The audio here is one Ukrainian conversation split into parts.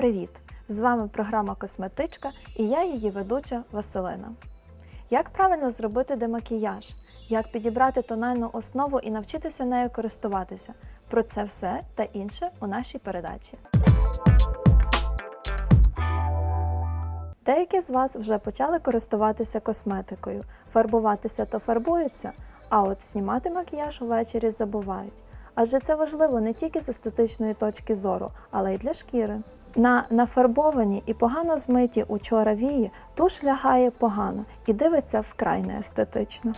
Привіт! З вами програма Косметичка і я її ведуча Василина. Як правильно зробити демакіяж? Як підібрати тональну основу і навчитися нею користуватися? Про це все та інше у нашій передачі. Деякі з вас вже почали користуватися косметикою. Фарбуватися то фарбуються, а от знімати макіяж увечері забувають. Адже це важливо не тільки з естетичної точки зору, але й для шкіри. На нафарбовані і погано змиті учора вії туш лягає погано і дивиться вкрай неестетично.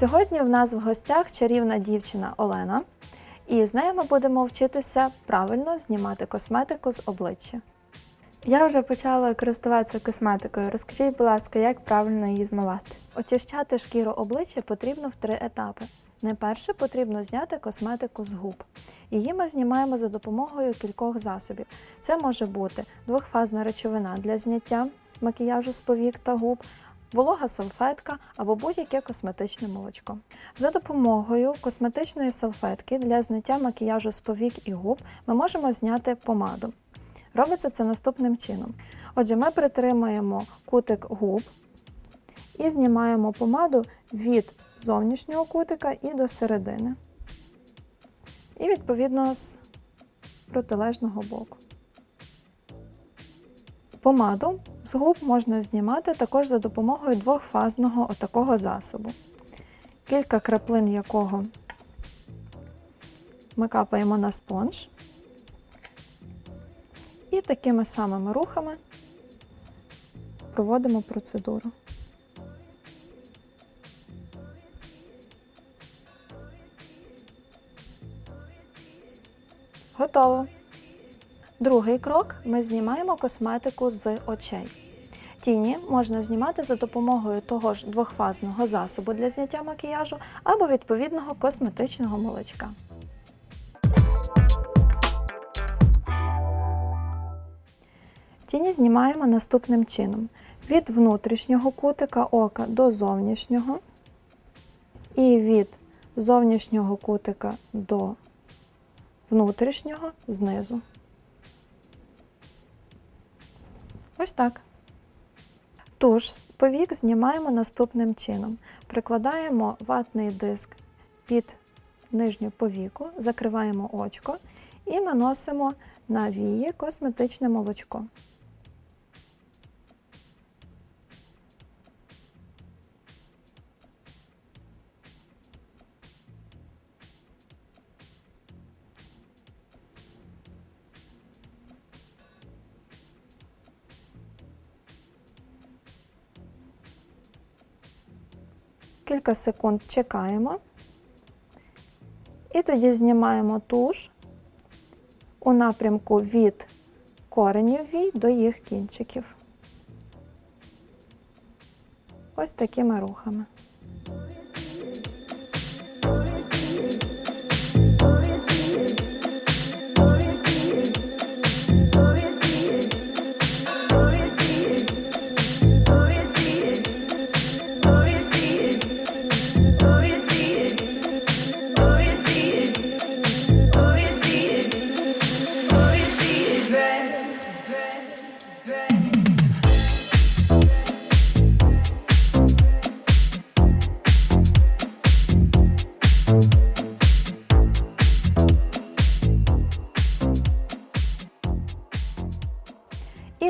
Сьогодні в нас в гостях чарівна дівчина Олена, і з нею ми будемо вчитися правильно знімати косметику з обличчя. Я вже почала користуватися косметикою. Розкажіть, будь ласка, як правильно її змивати? Очищати шкіру обличчя потрібно в три етапи. Найперше потрібно зняти косметику з губ. Її ми знімаємо за допомогою кількох засобів. Це може бути двохфазна речовина для зняття макіяжу з повік та губ, волога салфетка або будь-яке косметичне молочко. За допомогою косметичної салфетки для зняття макіяжу з повік і губ ми можемо зняти помаду. Робиться це наступним чином. Отже, ми притримуємо кутик губ і знімаємо помаду від зовнішнього кутика і до середини. І відповідно з протилежного боку. Помаду з губ можна знімати також за допомогою двохфазного отакого засобу, кілька краплин якого ми капаємо на спонж. І такими самими рухами проводимо процедуру. Готово. Другий крок ми знімаємо косметику з очей. Тіні можна знімати за допомогою того ж двохфазного засобу для зняття макіяжу або відповідного косметичного молочка. Тіні знімаємо наступним чином: від внутрішнього кутика ока до зовнішнього, і від зовнішнього кутика до внутрішнього знизу. Ось так. Туш повік знімаємо наступним чином. Прикладаємо ватний диск під нижню повіку, закриваємо очко і наносимо на вії косметичне молочко. Кілька секунд чекаємо. І тоді знімаємо туш у напрямку від коренів вій до їх кінчиків. Ось такими рухами.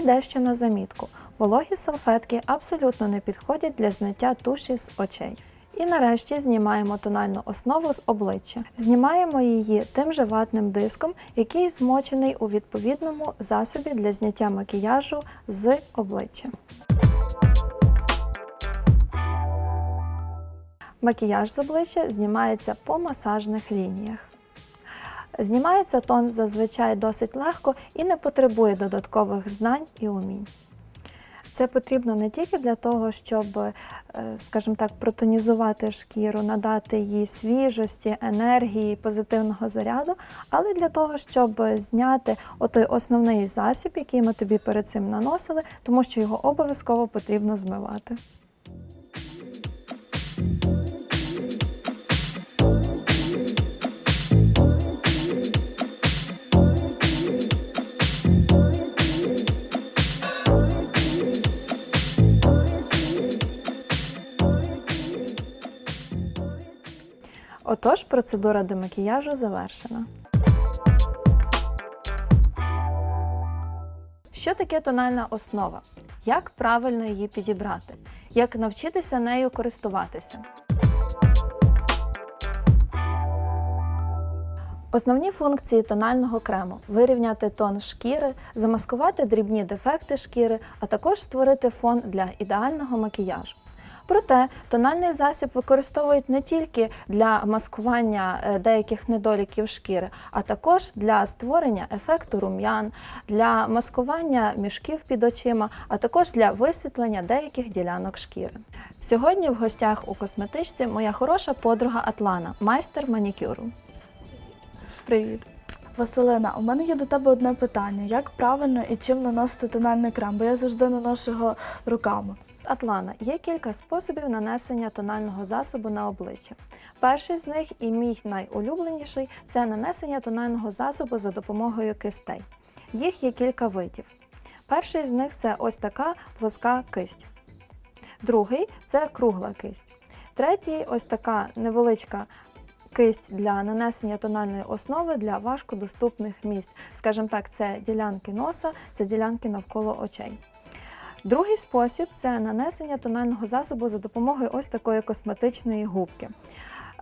Дещо на замітку. Вологі салфетки абсолютно не підходять для зняття туші з очей. І нарешті знімаємо тональну основу з обличчя. Знімаємо її тим же ватним диском, який змочений у відповідному засобі для зняття макіяжу з обличчя. Макіяж з обличчя знімається по масажних лініях. Знімається тон зазвичай досить легко і не потребує додаткових знань і умінь. Це потрібно не тільки для того, щоб, е, скажімо так, протонізувати шкіру, надати їй свіжості, енергії, позитивного заряду, але для того, щоб зняти отой основний засіб, який ми тобі перед цим наносили, тому що його обов'язково потрібно змивати. Отож, процедура демакіяжу завершена. Що таке тональна основа? Як правильно її підібрати? Як навчитися нею користуватися? Основні функції тонального крему вирівняти тон шкіри, замаскувати дрібні дефекти шкіри, а також створити фон для ідеального макіяжу. Проте тональний засіб використовують не тільки для маскування е, деяких недоліків шкіри, а також для створення ефекту рум'ян, для маскування мішків під очима, а також для висвітлення деяких ділянок шкіри. Сьогодні в гостях у косметичці моя хороша подруга Атлана, майстер манікюру. Привіт! Василина, у мене є до тебе одне питання: як правильно і чим наносити тональний крем? Бо я завжди наношу його руками. Атлана є кілька способів нанесення тонального засобу на обличчя. Перший з них і мій найулюбленіший це нанесення тонального засобу за допомогою кистей. Їх є кілька видів. Перший з них це ось така плоска кисть. Другий це кругла кисть. Третій ось така невеличка кисть для нанесення тональної основи для важкодоступних місць. Скажімо так, це ділянки носа, це ділянки навколо очей. Другий спосіб це нанесення тонального засобу за допомогою ось такої косметичної губки.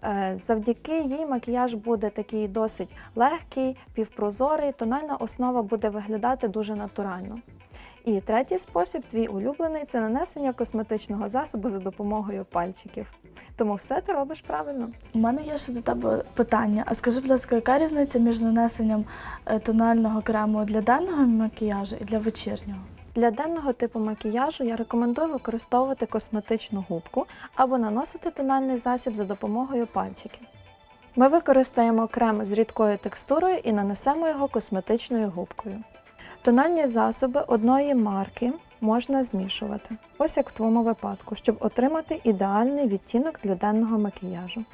Е, Завдяки їй макіяж буде такий досить легкий, півпрозорий, тональна основа буде виглядати дуже натурально. І третій спосіб, твій улюблений, це нанесення косметичного засобу за допомогою пальчиків. Тому все ти робиш правильно. У мене є ще до тебе питання. А скажи, будь ласка, яка різниця між нанесенням е, тонального крему для денного макіяжу і для вечірнього? Для денного типу макіяжу я рекомендую використовувати косметичну губку або наносити тональний засіб за допомогою пальчиків. Ми використаємо крем з рідкою текстурою і нанесемо його косметичною губкою. Тональні засоби одної марки можна змішувати, ось як в твоєму випадку, щоб отримати ідеальний відтінок для денного макіяжу.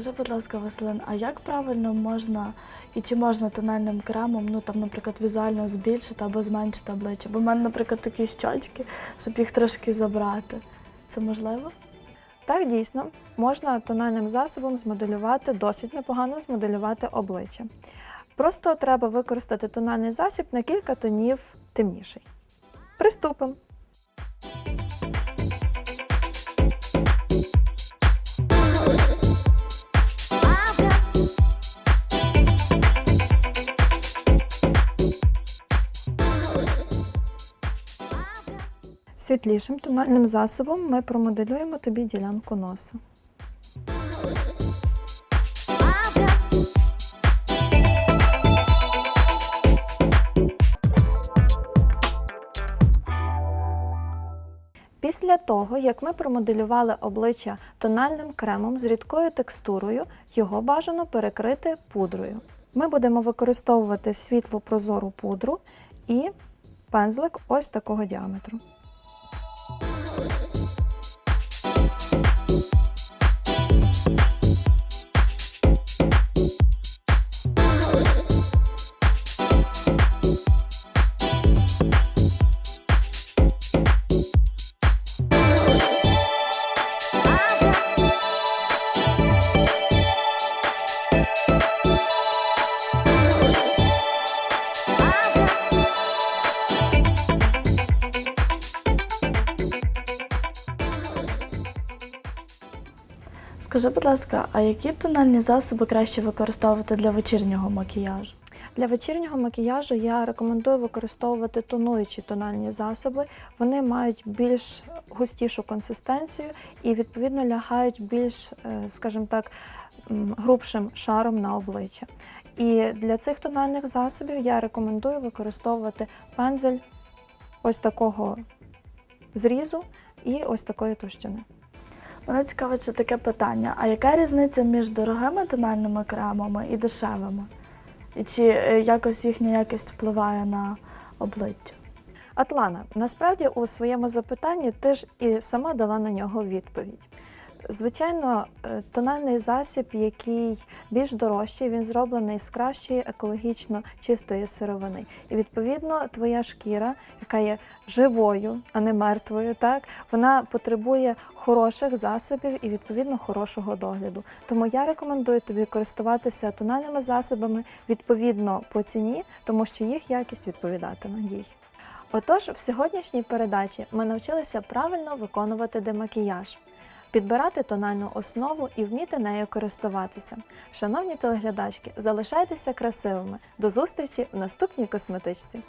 Скажи, будь ласка, Василин, а як правильно можна і чи можна тональним кремом, ну там, наприклад, візуально збільшити або зменшити обличчя? Бо в мене, наприклад, такі щочки, щоб їх трошки забрати. Це можливо? Так дійсно можна тональним засобом змоделювати досить непогано змоделювати обличчя. Просто треба використати тональний засіб на кілька тонів темніший. Приступимо. Світлішим тональним засобом ми промоделюємо тобі ділянку носа. Після того, як ми промоделювали обличчя тональним кремом з рідкою текстурою, його бажано перекрити пудрою. Ми будемо використовувати світло прозору пудру і пензлик ось такого діаметру. Скажи, будь ласка, а які тональні засоби краще використовувати для вечірнього макіяжу? Для вечірнього макіяжу я рекомендую використовувати тонуючі тональні засоби. Вони мають більш густішу консистенцію і відповідно лягають більш, е, скажімо так, грубшим шаром на обличчя. І для цих тональних засобів я рекомендую використовувати пензель ось такого зрізу і ось такої товщини. Мене цікавить ще таке питання: а яка різниця між дорогими тональними кремами і дешевими? І чи е, якось їхня якість впливає на обличчя? Атлана, насправді у своєму запитанні ти ж і сама дала на нього відповідь. Звичайно, е, тональний засіб, який більш дорожчий, він зроблений з кращої екологічно чистої сировини. І відповідно твоя шкіра, яка є живою, а не мертвою, так вона потребує хороших засобів і відповідно хорошого догляду. Тому я рекомендую тобі користуватися тональними засобами відповідно по ціні, тому що їх якість відповідатиме їй. Отож, в сьогоднішній передачі ми навчилися правильно виконувати демакіяж, підбирати тональну основу і вміти нею користуватися. Шановні телеглядачки, залишайтеся красивими. До зустрічі в наступній косметичці.